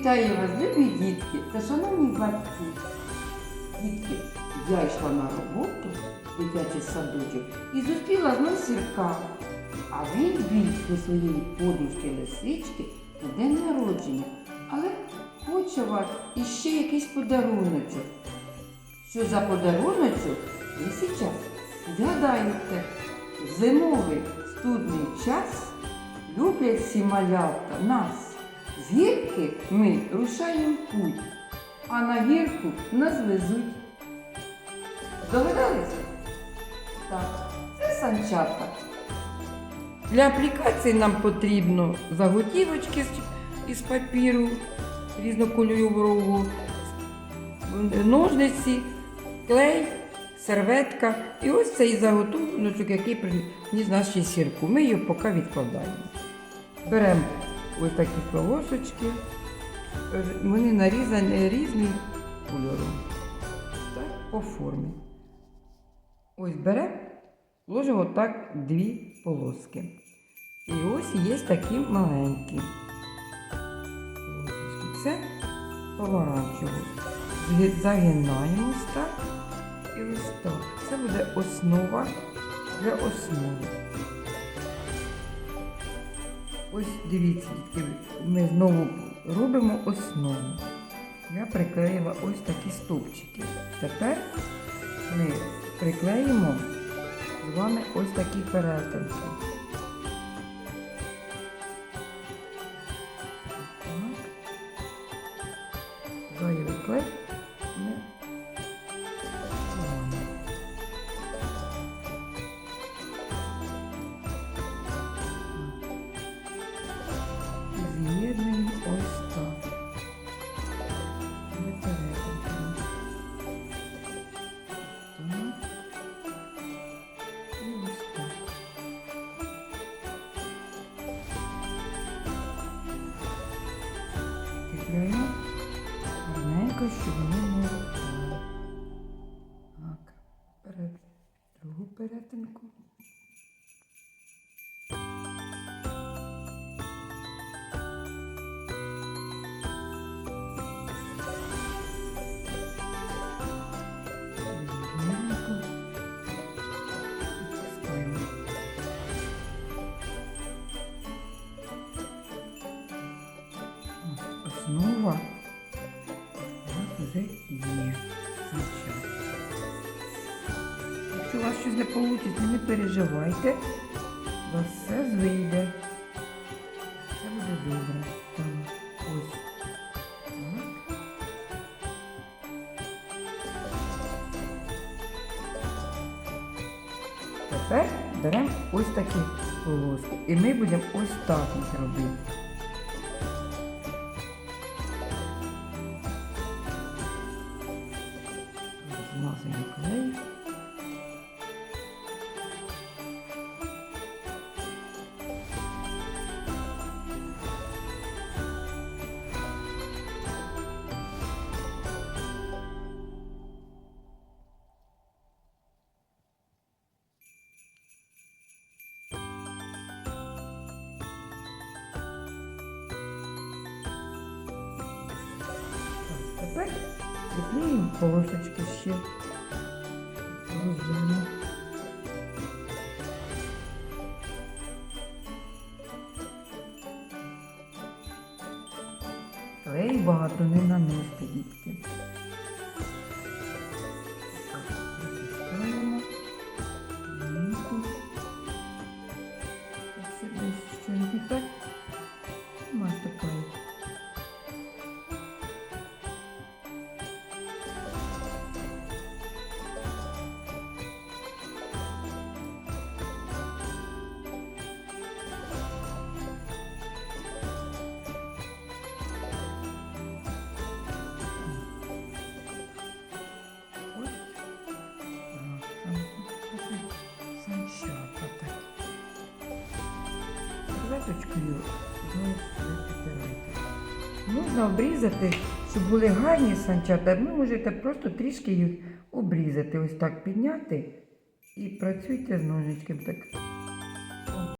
Вітаю вас, любі дітки та шановні батьки. Дітки, я йшла на роботу в дитячий садочок і зустріла знов сірка. А він біг до своєї подружки лисички на день народження, але хоче вас іще якийсь подаруночок. Що за подаруночок? Ви сейчас згадаєте, зимовий студний час люблять всі малята нас. З гірки ми рушаємо путь, а на гірку нас везуть. Догадалися? Так, це санчата. Для аплікації нам потрібно заготівочки із папіру різнокольорового, ножниці, клей, серветка. І ось цей заготовничок, який приніс нашій сірку. Ми його поки відкладаємо. Беремо ось такі полосочки. Е, Вони нарізані різним кольором. Так, по формі. Ось беремо, ложимо так дві полоски. І ось є такі маленькі. Це помаранчево. Зги- Загинаємо так. І ось так. Це буде основа для основи. Ось дивіться, дітки, ми знову робимо основу. Я приклеїла ось такі стовпчики. Тепер ми приклеїмо з вами ось такі перетинки. Закріпляємо гарненько, щоб вони не випали. Так, перед другу перетинку. Основа у нас вже є. Якщо у вас щось не вийде, не переживайте. У вас все вийде. Все буде добре. Так, ось. Тепер беремо ось такі полоски. І ми будемо ось так їх робити. Приклеїмо полосочки ще. Розділимо. Клей багато не нанести, дітки. Підтирайте. Можна обрізати, щоб були гарні санчата. Ви можете просто трішки їх обрізати. Ось так підняти і працюйте з ножичком так.